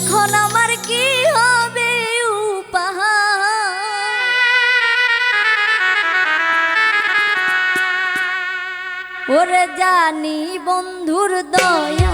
এখন আমার কি হবে উপহার? ওরে জানি বন্ধুর দয়া।